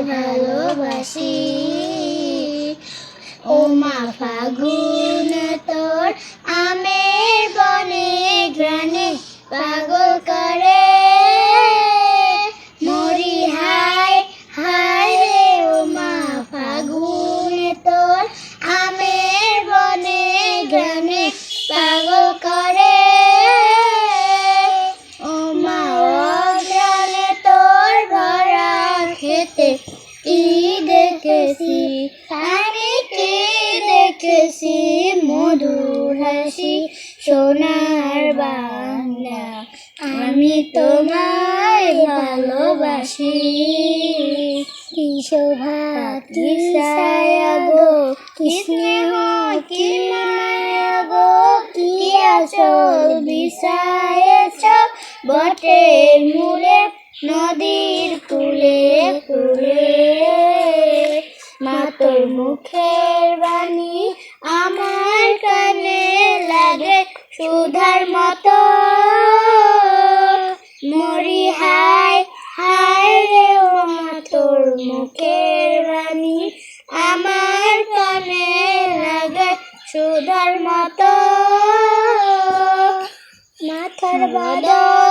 ভালোবাসি। ও মা ফাগুন। খেতে কি দেখেছি? আমি কি দেখেছি, মধুর হাসি, সোনার বাংলা। আমি তোমায় ভালোবাসি। কি শোভা গো, কি স্নেহ, কি মায়া গো, কি আচল বিছায়েছ বটে, মূলে, নদীর কুলে কুলে। মা তোর মুখের বাণী আমার কানে লাগে, সুধার মতো। মরি হায় হায় রে ও মা তোর মুখের বাণী আমার কানে লাগে, সুধার মতো। মাথার বাদল